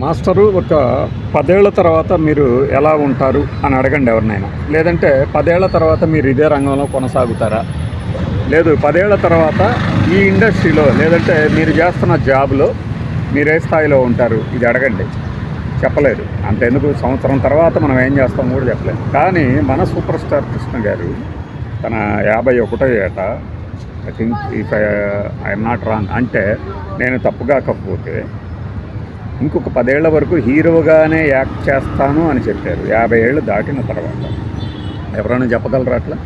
Master ఒక పదేళ్ళ తర్వాత మీరు ఎలా ఉంటారు అని అడగండి ఎవరినైనా. లేదంటే పదేళ్ళ తర్వాత మీరు ఇదే రంగంలో కొనసాగుతారా? లేదు పదేళ్ళ తర్వాత ఈ ఇండస్ట్రీలో లేదంటే మీరు చేస్తున్న జాబ్లో మీరు ఏ స్థాయిలో ఉంటారు? ఇది అడగండి. చెప్పలేదు. అంతెందుకు? సంవత్సరం తర్వాత మనం ఏం చేస్తాం కూడా చెప్పలేదు. కానీ మన సూపర్ స్టార్ కృష్ణ గారు తన యాభై ఒకటో ఏట I think if I'm not wrong అంటే నేను తప్పుగా కాకపోతే ఇంకొక పదేళ్ళ వరకు హీరోగానే యాక్ట్ చేస్తాను అని చెప్పారు. యాభై ఏళ్ళు దాటిన తర్వాత. ఎవరైనా చెప్పగలరా అట్లా?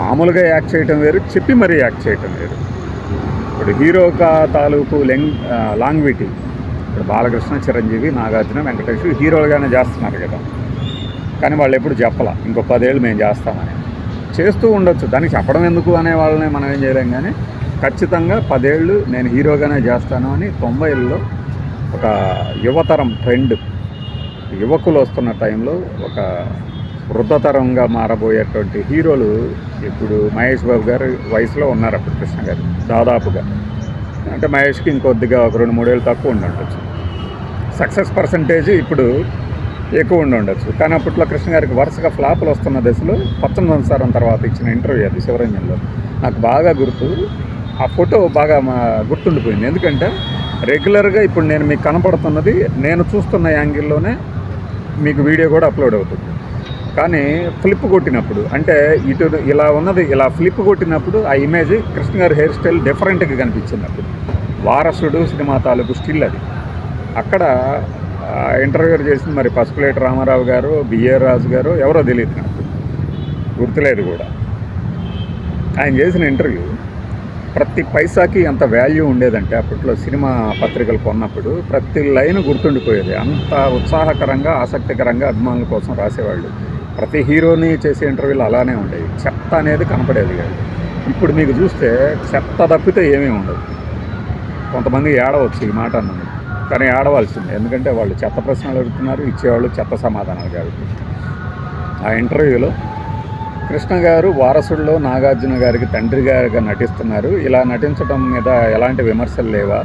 మామూలుగా యాక్ట్ చేయటం వేరు చెప్పి మరీ యాక్ట్ చేయటం వేరు. ఇప్పుడు హీరోగా తాలూకు లెంగ్ లాంగ్విటీ. ఇప్పుడు బాలకృష్ణ చిరంజీవి నాగార్జున వెంకటేష్ హీరోలుగానే చేస్తున్నారు కదా. కానీ వాళ్ళు ఎప్పుడు చెప్పాల ఇంకో పదేళ్ళు మేము చేస్తామని. చేస్తూ ఉండొచ్చు. దానికి చెప్పడం ఎందుకు అనే వాళ్ళని మనం ఏం చేయలేం కానీ ఖచ్చితంగా పదేళ్ళు నేను హీరోగానే చేస్తాను అని తొంభైల్లో ఒక యువతరం ట్రెండ్. యువకులు వస్తున్న టైంలో ఒక వృద్ధతరంగా మారబోయేటువంటి హీరోలు ఇప్పుడు మహేష్ బాబు గారు వయసులో ఉన్నారు అప్పుడు కృష్ణ గారు దాదాపుగా. అంటే మహేష్కి ఇంకొద్దిగా ఒక రెండు మూడేళ్ళు తక్కువ ఉండి ఉండొచ్చు సక్సెస్ పర్సంటేజ్ ఇప్పుడు ఎక్కువ ఉండొచ్చు కానీ అప్పట్లో కృష్ణ గారికి వరుసగా ఫ్లాపులు వస్తున్న దశలో పచ్చని సంసారం తర్వాత ఇచ్చిన ఇంటర్వ్యూ అది శివరంజన్లో. నాకు బాగా గుర్తు ఆ ఫోటో బాగా మా గుర్తుండిపోయింది. ఎందుకంటే రెగ్యులర్గా ఇప్పుడు నేను మీకు కనపడుతున్నది నేను చూస్తున్న యాంగిల్లోనే మీకు వీడియో కూడా అప్లోడ్ అవుతుంది. కానీ ఫ్లిప్ కొట్టినప్పుడు అంటే ఇటు ఇలా ఉన్నది ఇలా ఫ్లిప్ కొట్టినప్పుడు ఆ ఇమేజ్ కృష్ణ గారి హెయిర్ స్టైల్ డిఫరెంట్గా కనిపించింది వారసుడు సినిమా తాలూకు స్టిల్ అది. అక్కడ ఇంటర్వ్యూ చేసింది మరి పసుపులేటి రామారావు గారు బిఏ రాజు గారు ఎవరో తెలియదు నాకు. గుర్తులేదు కూడా. ఆయన చేసిన ఇంటర్వ్యూ ప్రతి పైసాకి అంత వాల్యూ ఉండేదంటే అప్పట్లో సినిమా పత్రికలు కొన్నప్పుడు ప్రతి లైన్ గుర్తుండిపోయేది. అంత ఉత్సాహకరంగా ఆసక్తికరంగా అభిమానుల కోసం రాసేవాళ్ళు. ప్రతి హీరోని చేసే ఇంటర్వ్యూలు అలానే ఉండేవి. చెత్త అనేది కనపడేది కాదు. ఇప్పుడు మీకు చూస్తే చెత్త తప్పితే ఏమీ ఉండదు. కొంతమంది ఏడవచ్చు ఈ మాట అన్నది. కానీ ఏడవలసింది. ఎందుకంటే వాళ్ళు చెత్త ప్రశ్నలు అడుగుతున్నారు ఇచ్చేవాళ్ళు చెత్త సమాధానాలు కాబట్టి ఆ ఇంటర్వ్యూలో కృష్ణ గారు వారసుల్లో నాగార్జున గారికి తండ్రి గారిగా నటిస్తున్నారు. ఇలా నటించడం మీద ఎలాంటి విమర్శలు లేవా?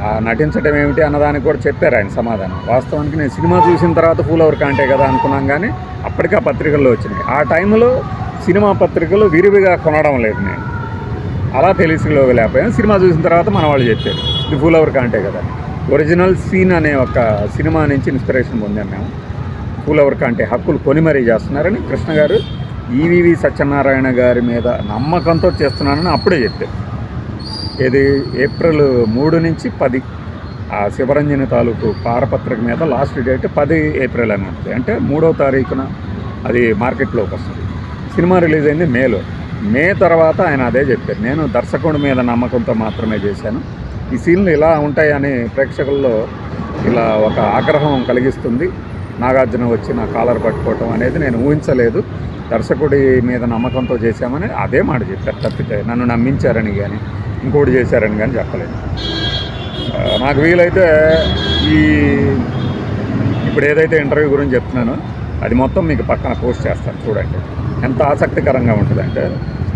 ఆ నటించడం ఏమిటి అన్నదానికి కూడా చెప్పారు ఆయన సమాధానం. వాస్తవానికి నేను సినిమా చూసిన తర్వాత ఫూల్ అవర్ కాంటే కదా అనుకున్నాం కానీ అప్పటికే ఆ పత్రికల్లో వచ్చినాయి. ఆ టైంలో సినిమా పత్రికలు విరివిగా కొనడం లేదు నేను. అలా తెలిసిలోకి లేకపోయాను సినిమా చూసిన తర్వాత మన వాళ్ళు చెప్పారు ఇది ఫూల్ అవర్ కాంటే కదా. ఒరిజినల్ సీన్ అనే ఒక సినిమా నుంచి ఇన్స్పిరేషన్ పొందాం మేము. ఫూల్ అవర్ కాంటే హక్కులు కొని మరీ చేస్తున్నారని కృష్ణ గారు ఈవివి సత్యనారాయణ గారి మీద నమ్మకంతో చేస్తున్నానని అప్పుడే చెప్పారు. ఇది ఏప్రిల్ మూడు నుంచి పది ఆ శివరంజని తాలూకు పారపత్రిక మీద లాస్ట్ డేట్ పది ఏప్రిల్ అని ఉంటుంది. అంటే మూడో తారీఖున అది మార్కెట్లోకి వస్తుంది. సినిమా రిలీజ్ అయింది మేలో. మే తర్వాత ఆయన అదే చెప్పారు. నేను దర్శకుడి మీద నమ్మకంతో మాత్రమే చేశాను. ఈ సీన్లు ఇలా ఉంటాయని ప్రేక్షకుల్లో ఇలా ఒక ఆగ్రహం కలిగిస్తుంది. నాగార్జున వచ్చి నా కాలర్ పట్టుకోవటం అనేది నేను ఊహించలేదు. దర్శకుడి మీద నమ్మకంతో చేశామని అదే మాట చెప్పారు. తప్పితే నన్ను నమ్మించారని కానీ ఇంకోటి చేశారని కానీ చెప్పలేదు. నాకు వీలైతే ఈ ఇప్పుడు ఏదైతే ఇంటర్వ్యూ గురించి చెప్తున్నానో అది మొత్తం మీకు పక్కన పోస్ట్ చేస్తాను. చూడండి. ఎంత ఆసక్తికరంగా ఉంటుందంటే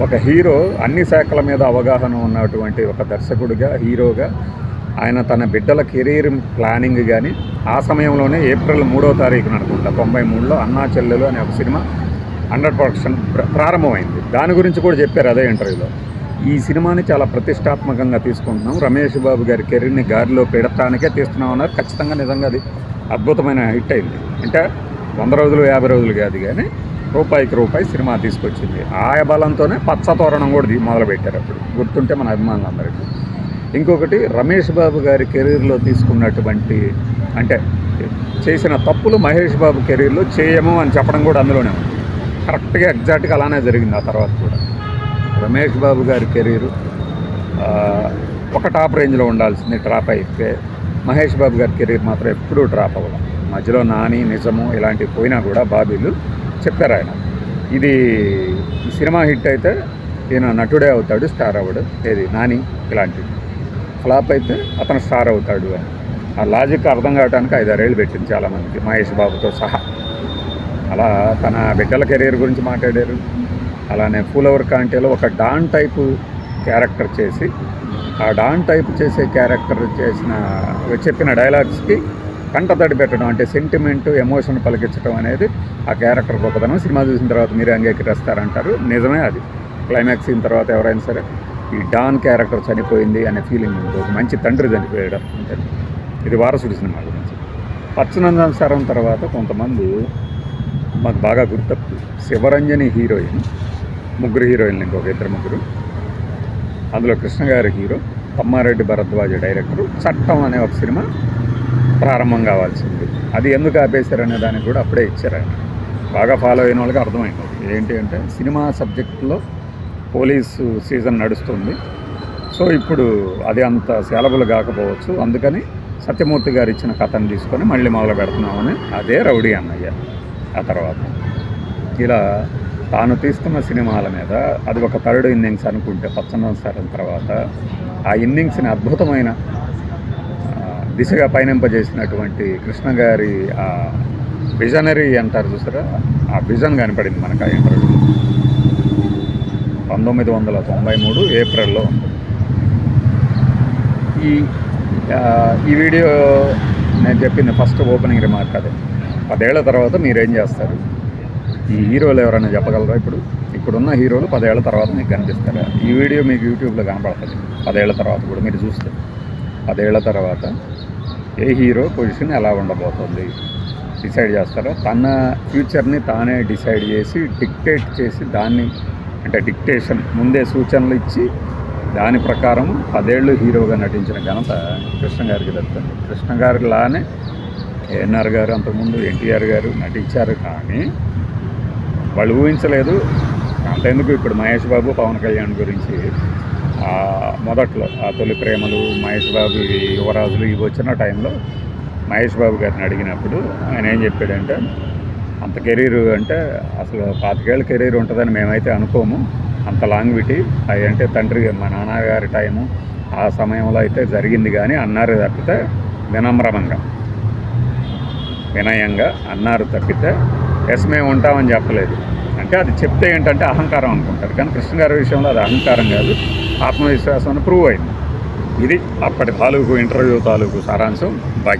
ఒక హీరో అన్ని శాఖల మీద అవగాహన ఉన్నటువంటి ఒక దర్శకుడిగా హీరోగా ఆయన తన బిడ్డల కెరీర్ ప్లానింగ్ కానీ ఆ సమయంలోనే ఏప్రిల్ మూడో తారీఖున అనుకుంటా తొంభై మూడులో అన్నా చెల్లెలు అనే ఒక సినిమా అండర్ ప్రొడక్షన్ ప్ర- ప్రారంభమైంది. దాని గురించి కూడా చెప్పారు అదే ఇంటర్వ్యూలో. ఈ సినిమాని చాలా ప్రతిష్టాత్మకంగా తీసుకుంటున్నాం. రమేష్ బాబు గారి కెరీర్ని గారిలో పెడతానికే తీస్తున్నాం అన్నారు ఖచ్చితంగా నిజంగా అది అద్భుతమైన హిట్ అయింది. అంటే వంద రోజులు యాభై రోజులు కాదు కానీ రూపాయికి రూపాయి సినిమా తీసుకొచ్చింది. ఆ బలంతోనే పచ్చ తోరణం కూడా మొదలుపెట్టారు అప్పుడు. గుర్తుంటే మన అభిమానులందరికీ. ఇంకొకటి రమేష్ బాబు గారి కెరీర్లో తీసుకున్నటువంటి అంటే చేసిన తప్పులు మహేష్ బాబు కెరీర్లో చేయము అని చెప్పడం కూడా అందులోనే ఉంది. కరెక్ట్గా ఎగ్జాక్ట్గా అలానే జరిగింది ఆ తర్వాత కూడా. రమేష్ బాబు గారి కెరీరు ఒక టాప్ రేంజ్లో ఉండాల్సింది డ్రాప్ అయితే మహేష్ బాబు గారి కెరీర్ మాత్రం ఎప్పుడూ డ్రాప్ అవ్వడం మధ్యలో నాని నిజము ఇలాంటివి పోయినా కూడా బాబీలు చెప్పారు ఆయన. ఇది సినిమా హిట్ అయితే ఈయన నటుడే అవుతాడు స్టార్ అవ్వడు. ఏది? నాని ఇలాంటివి. ఫ్లాప్ అయితే అతను స్టార్ అవుతాడు అని. ఆ లాజిక్ అర్థం కావడానికి ఐదారేళ్ళు పెట్టింది చాలామందికి. మహేష్ బాబుతో సహా. అలా తన బిడ్డల కెరీర్ గురించి మాట్లాడారు. అలానే ఫూల్ అవర్ కాంటేలో ఒక డాన్ టైపు క్యారెక్టర్ చేసి ఆ డాన్ టైప్ చేసే క్యారెక్టర్ చేసిన చెప్పిన డైలాగ్స్కి కంటతడి పెట్టడం అంటే సెంటిమెంట్ ఎమోషన్ పలికించడం అనేది ఆ క్యారెక్టర్ గొప్పతనం. సినిమా చూసిన తర్వాత మీరు అంగీకరిస్తారంటారు. నిజమే అది. క్లైమాక్స్ అయిన తర్వాత ఎవరైనా సరే ఈ డాన్ క్యారెక్టర్ చనిపోయింది అనే ఫీలింగ్ ఉంది ఒక మంచి తండ్రి చనిపోయాడు. అంటే ఇది వారసుడి సినిమా గురించి. పచ్చనందన సరం తర్వాత కొంతమంది మాకు బాగా గుర్తప్పు శివరంజని హీరోయిన్ ముగ్గురు హీరోయిన్లు ఇంకొక ఇద్దరు ముగ్గురు. అందులో కృష్ణ గారి హీరో తమ్మారెడ్డి భరద్వాజ డైరెక్టరు. చట్టం అనే ఒక సినిమా ప్రారంభం కావాల్సింది. అది ఎందుకు ఆపేశారనే దానికి కూడా అప్పుడే ఇచ్చారు ఆయన బాగా ఫాలో అయిన వాళ్ళకి అర్థమైంది ఏంటి అంటే సినిమా సబ్జెక్టులో పోలీసు సీజన్ నడుస్తుంది. సో ఇప్పుడు అది అంత సెలవులు కాకపోవచ్చు. అందుకని సత్యమూర్తి గారు ఇచ్చిన కథను తీసుకొని మళ్ళీ మొదలు పెడుతున్నామని అదే రౌడీ అన్నయ్య. ఆ తర్వాత. ఇలా తాను తీస్తున్న సినిమాల మీద అది ఒక థర్డ్ ఇన్నింగ్స్ అనుకుంటే పచ్చన్న సారం తర్వాత ఆ ఇన్నింగ్స్ని అద్భుతమైన దిశగా పయనింపజేసినటువంటి కృష్ణ గారి ఆ విజనరీ అంటారు చూసారా? ఆ విజన్ కనపడింది మనకు ఆ ఇంటర్వ్యూ పంతొమ్మిది వందల తొంభై మూడు ఏప్రిల్లో ఉంది ఈ ఈ వీడియో నేను చెప్పింది ఫస్ట్ ఓపెనింగ్ రిమార్క్ అదే. పదేళ్ళ తర్వాత మీరేం చేస్తారు? ఈ హీరోలు ఎవరైనా చెప్పగలరా ఇప్పుడు? ఇప్పుడున్న హీరోలు పదేళ్ళ తర్వాత మీకు కనిపిస్తారా? ఈ వీడియో మీకు యూట్యూబ్లో కనపడుతుంది. పదేళ్ళ తర్వాత కూడా మీరు చూస్తే. పదేళ్ళ తర్వాత ఏ హీరో పొజిషన్ ఎలా ఉండబోతుంది? డిసైడ్ చేస్తారో? తన ఫ్యూచర్ని తానే డిసైడ్ చేసి డిక్టేట్ చేసి దాన్ని అంటే డిక్టేషన్ ముందే సూచనలు ఇచ్చి దాని ప్రకారం పదేళ్ళు హీరోగా నటించిన ఘనత కృష్ణ గారికి దక్కుతుంది. కృష్ణ గారిలానే ఏఎన్ఆర్ గారు అంతకుముందు ఎన్టీఆర్ గారు నటించారు కానీ వాళ్ళు ఊహించలేదు. అంతెందుకు ఇప్పుడు మహేష్ బాబు పవన్ కళ్యాణ్ గురించి? మొదట్లో ఆ తొలి ప్రేమలు మహేష్ బాబు ఈ యువరాజులు ఇవి వచ్చిన టైంలో మహేష్ బాబు గారిని అడిగినప్పుడు ఆయన ఏం చెప్పాడంటే అంత కెరీర్ అంటే అసలు పాతికేళ్ళ కెరీర్ ఉంటుందని మేమైతే అనుకోము. అంత లాంగ్ విటీ అవి అంటే తండ్రి మా నాన్నగారి టైము ఆ సమయంలో అయితే జరిగింది కానీ అన్నారు తప్పితే వినమ్రమంగా. వినయంగా అన్నారు తప్పితే ఎస్ మేము ఉంటామని చెప్పలేదు. అంటే అది చెప్తే ఏంటంటే అహంకారం అనుకుంటారు. కానీ కృష్ణ గారి విషయంలో అది అహంకారం కాదు. ఆత్మవిశ్వాసం అని ప్రూవ్ అయింది. ఇది అప్పటి తాలూకు ఇంటర్వ్యూ తాలూకు సారాంశం. బాయ్